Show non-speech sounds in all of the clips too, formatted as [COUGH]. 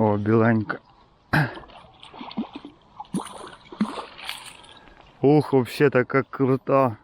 О, біленька. Ух, вообще така крута.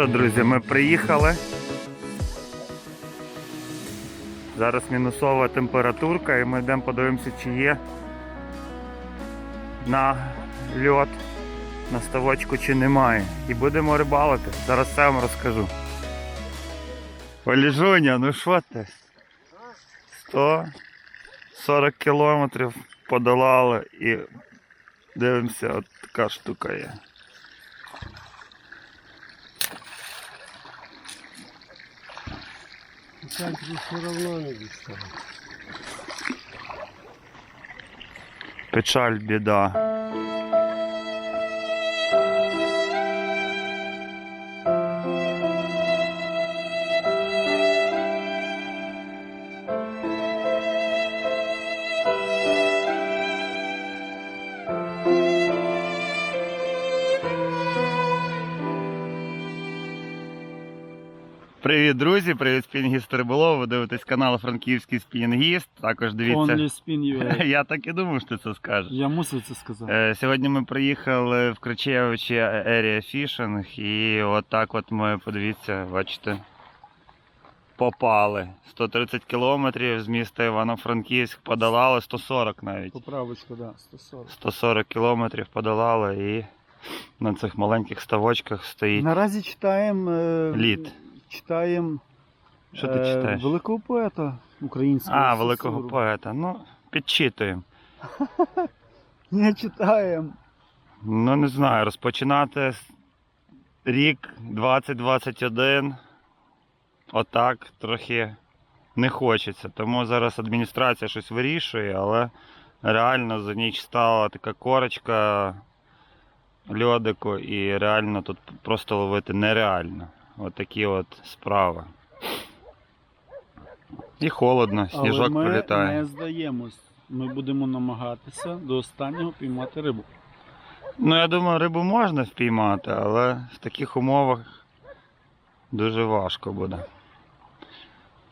Що, друзі, ми приїхали. Зараз мінусова температурка і ми йдемо подивимося, чи є на льот на ставочку чи немає. І будемо рибалити. Зараз все вам розкажу. Оліжуня, ну що ти? 140 кілометрів подолали і дивимося, от така штука є. В центрі все равно не дістане. Печаль, біда. Привіт, друзі! Привіт, спінгіст Риболов. Ви дивитесь канал Франківський спінгіст. Також дивіться. Only spin [LAUGHS] Я так і думав, що ти це скажеш. Я мусив це сказати. Е, Сьогодні ми приїхали в Кричевичі Area Fishing і отак от ми, подивіться, бачите, попали. 130 кілометрів з міста Івано-Франківськ подолали, 140 навіть. Поправочка, да, 140. 140 кілометрів подолали і на цих маленьких ставочках стоїть. Наразі читаємо. е, Лід. Читаємо. Що ти е, читаєш? Великого поета українського. А, Сосуру. великого поета. Ну, підчитуємо. [LAUGHS] Не читаємо. Ну, не знаю, розпочинати с- рік 2021. Отак трохи не хочеться. Тому зараз адміністрація щось вирішує, але реально за ніч стала така корочка льодику і реально тут просто ловити нереально. Отакі от справи. І холодно, Але сніжок ми прилітає. не здаємось. Ми будемо намагатися до останнього піймати рибу. Ну, я думаю, рибу можна впіймати, але в таких умовах дуже важко буде.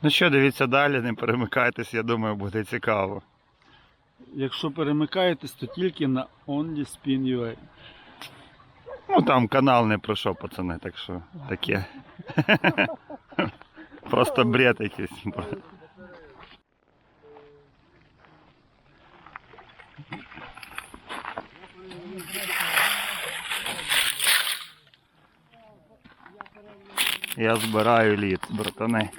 Ну що, дивіться далі, не перемикайтесь, я думаю, буде цікаво. Якщо перемикаєтесь, то тільки на Only Spin UA. Ну там канал не пройшов, пацани, так що таке. [LAUGHS] Просто бред якийсь. Я збираю лід, братани.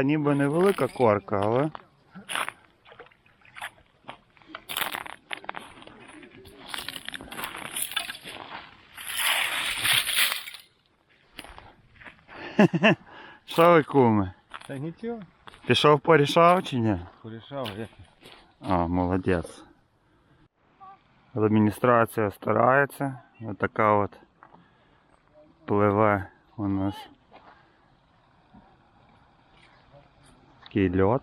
Така ніби невелика корка, але. [LAUGHS] Що ви куми? Та нічого, Пішов порішав чи ні? порішав я. А, молодець. Адміністрація старається. Ось така от пливе у нас такий льот.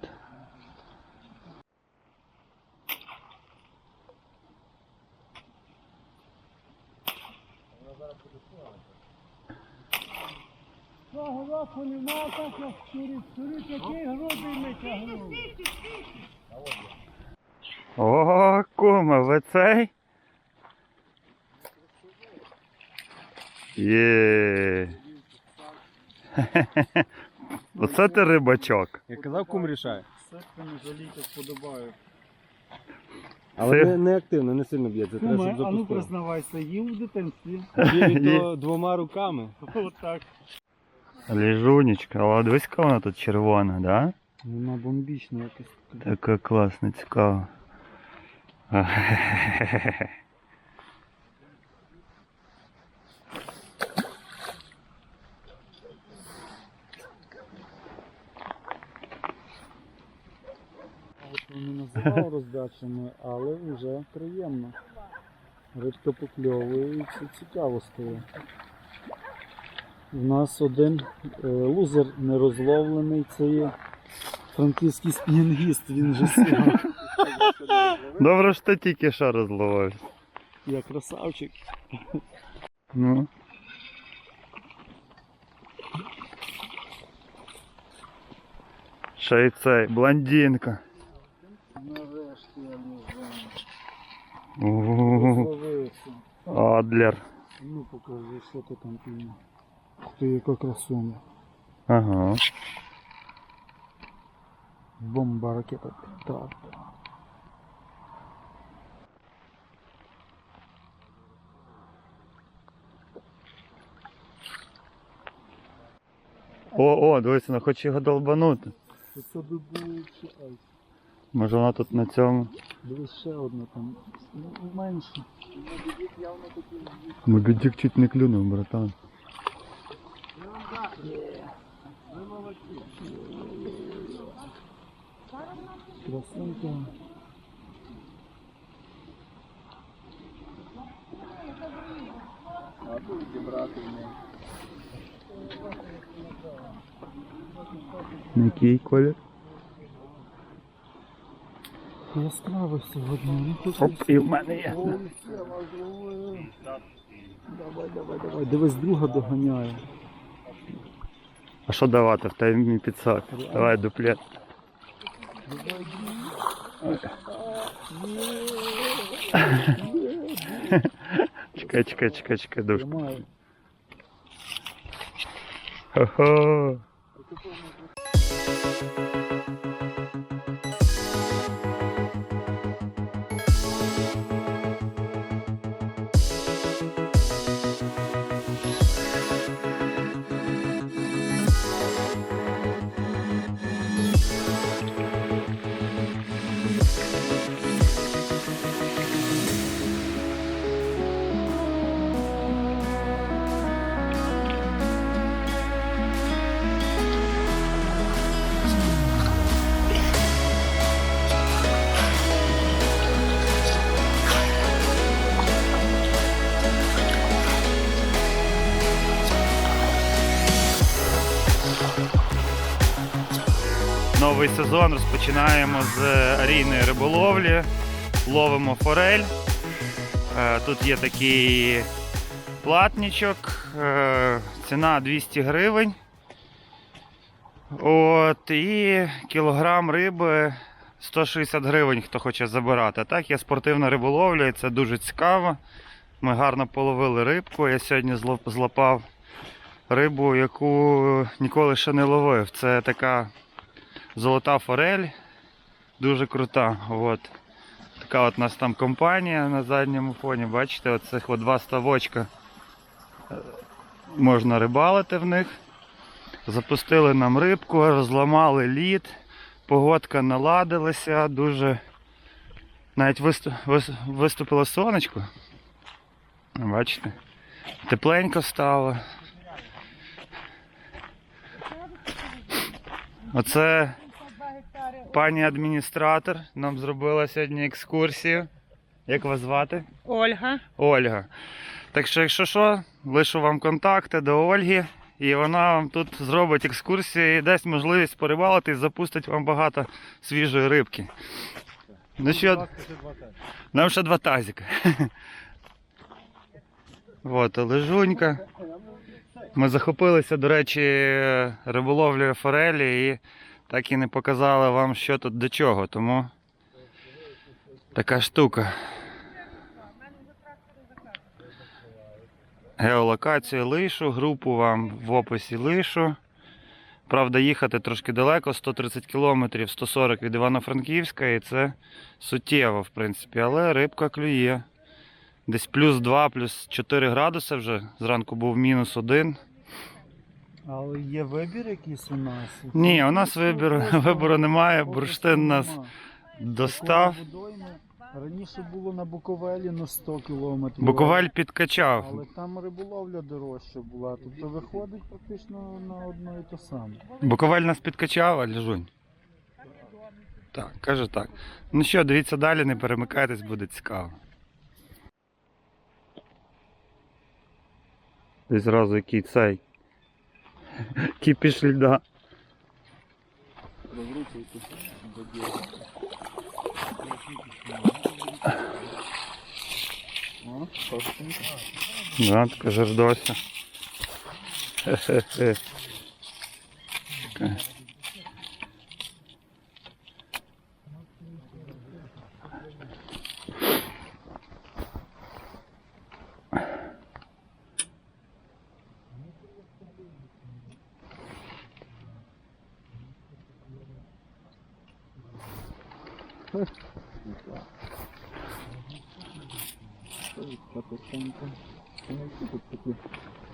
Цього року нема так, як через торік який. О, кума, ви цей? Є. Оце ти рибачок. Я казав, кум рішає. Все не жалійте, сподобаю. Але Це- не, не активно, не сильно б'ється. Треба, Куме, щоб а ну признавайся, їв в дитинстві. Б'є то двома руками. Отак. Ліжунечка, але дивись, яка вона тут червона, да? Вона бомбічна якась. така. Така класна, цікава. Не роздачами, але вже приємно. Рибка покльовує і це цікаво стає. У нас один е, лузер нерозловлений, це є франківський спінгіст, він вже сігав. Добре, що ти тільки що розловився. Я красавчик. Ну. Ще й цей, блондинка. Нарешті я не Ууу, зловився. Адлер. Ну покажи, що ти там піймав. Ти яка красуня. Ага. Бомба ракета. Так. О, о, дивись, вона хоче його долбанути. Це би було чи ай. Може вона тут на цьому. Дивись ще одна там. Ну, менше. Мобідік чуть не клюнув, братан. Красунка. Який колір? Яскравий сьогодні. Оп, і в мене є. Давай, давай, давай. Дивись, друга доганяє. А що давати? В тебе підсак. Давай дуплет. Чекай, чекай, чекай, чекай, душка. Хо-хо. Новий сезон розпочинаємо з арійної риболовлі. Ловимо форель. Е, Тут є такий платничок, е, ціна 200 гривень. От, і кілограм риби 160 гривень, хто хоче забирати. Так, є спортивна риболовля, і це дуже цікаво. Ми гарно половили рибку. Я сьогодні злопав рибу, яку ніколи ще не ловив. Це така золота форель. Дуже крута. От. Така от нас там компанія на задньому фоні. Бачите, оцих от два ставочка можна рибалити в них. Запустили нам рибку, розламали лід, погодка наладилася, дуже навіть виступило сонечко. Бачите? Тепленько стало. Оце пані адміністратор нам зробила сьогодні екскурсію. Як вас звати? Ольга. Ольга. Так що, якщо що, лишу вам контакти до Ольги, і вона вам тут зробить екскурсію і дасть можливість порибалити і запустить вам багато свіжої рибки. Ну що, нам ще два тазика. [LAUGHS] От, лежунька. Ми захопилися, до речі, риболовлею форелі і так і не показали вам, що тут до чого. Тому така штука. Геолокацію лишу, групу вам в описі лишу. Правда, їхати трошки далеко, 130 кілометрів, 140 від Івано-Франківська, і це суттєво, в принципі, але рибка клює. Десь плюс 2, плюс 4 градуси вже. Зранку був мінус 1. Але є вибір якийсь у нас? Ні, у нас [LAUGHS] вибору, вибору немає, бурштин нас достав. Раніше було на Буковелі на 100 кілометрів. Буковель підкачав. Але там риболовля дорожча була. Тобто виходить практично на одно і те саме. Буковель нас підкачав, а Лежунь. Так, каже так. Ну що, дивіться далі, не перемикайтесь, буде цікаво. І зразу який цей. Кіпіш льда. Да, така жардося. Хе-хе-хе.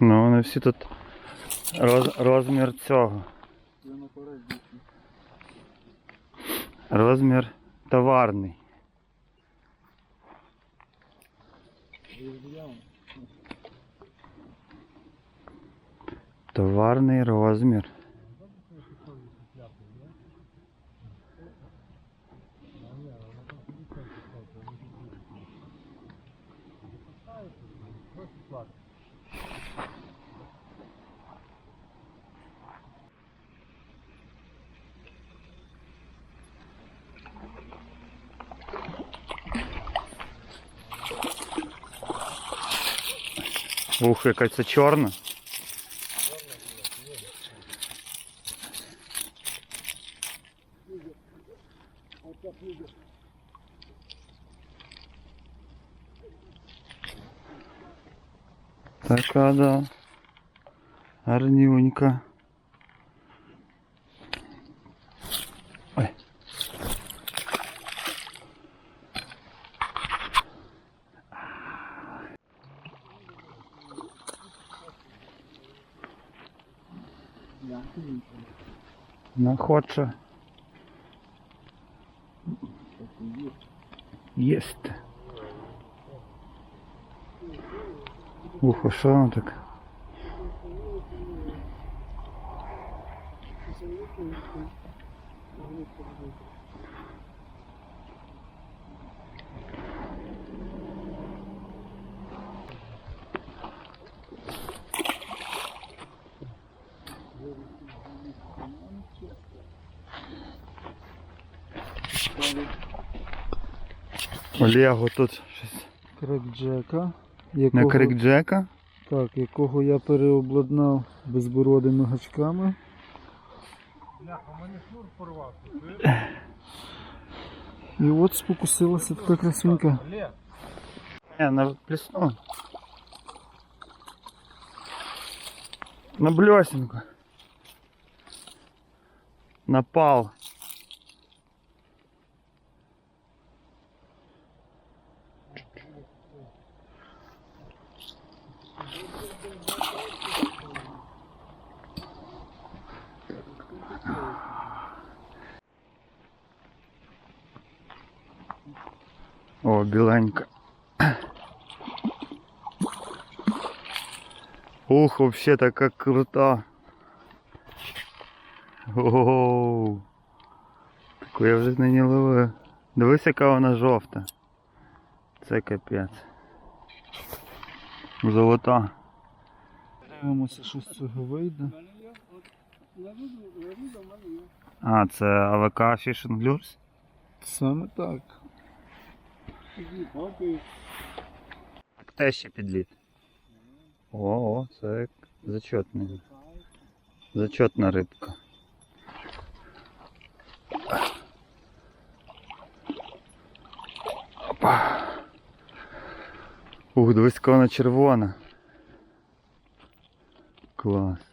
Ну, вони всі тут роз, розмір цього. Розмір товарний. Товарний розмір. Ух, яка це чорна. Така, да. Гарнюнька. Хоче. Єсть. Ухо, що воно так? Олегу тут щось Крек Джека, на якого, крик Джека. так, якого я переобладнав безбородими гачками. І от спокусилася така красунька. Не, на плесну. На блесенку. Напал. О, біленька. Ух, вообще такая крута. Оу. Таку я вже не ловив. Дивись, яка вона жовта. Це капець. Золота. Дивимося, що з цього вийде. А, це АВК Fishing Lures? Саме так. Те ще підліт. О, о, це зачетний. Зачетна рибка. Опа. Ух, дивись, вона червона. Клас.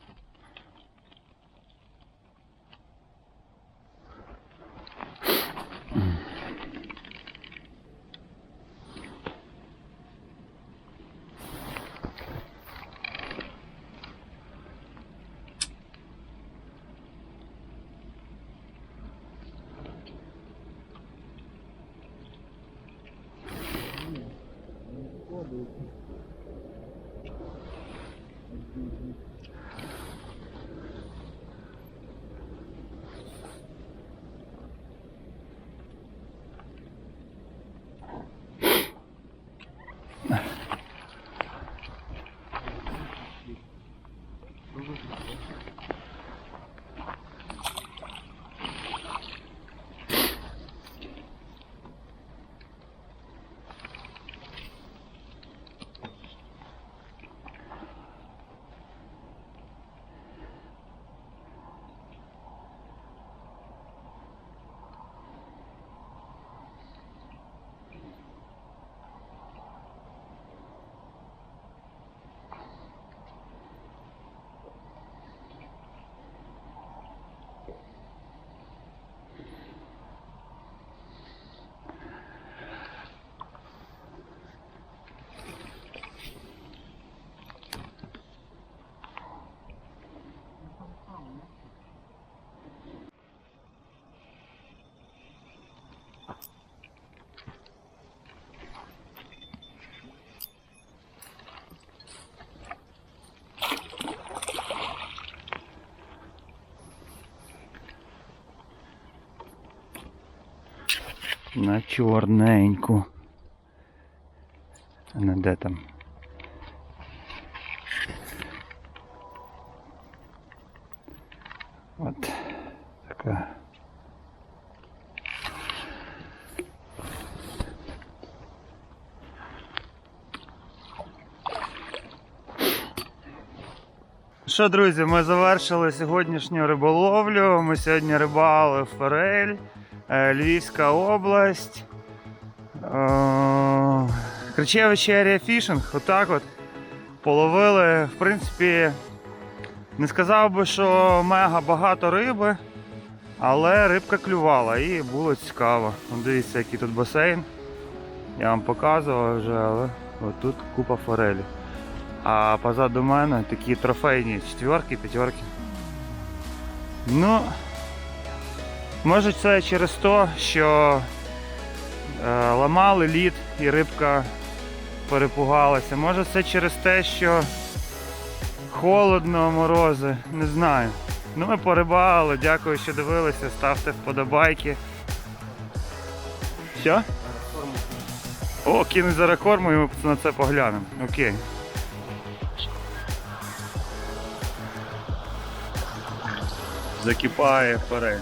На чорненьку. А не де там? От така. Що, друзі, ми завершили сьогоднішню риболовлю. Ми сьогодні рибали в Форель, Львівська область. Е, Кричевичі Area Фішинг. Отак от. Половили, в принципі, не сказав би, що мега багато риби, але рибка клювала і було цікаво. Дивіться, який тут басейн. Я вам показував вже, але тут купа форелі. А позаду мене такі трофейні четверки, п'ятерки. Ну, може це через те, що е, ламали лід і рибка перепугалася. Може це через те, що холодно, морози, не знаю. Ну ми порибали, дякую, що дивилися, ставте вподобайки. Що? О, кинуть зараз корму і ми на це поглянемо. Окей. Закипає форель.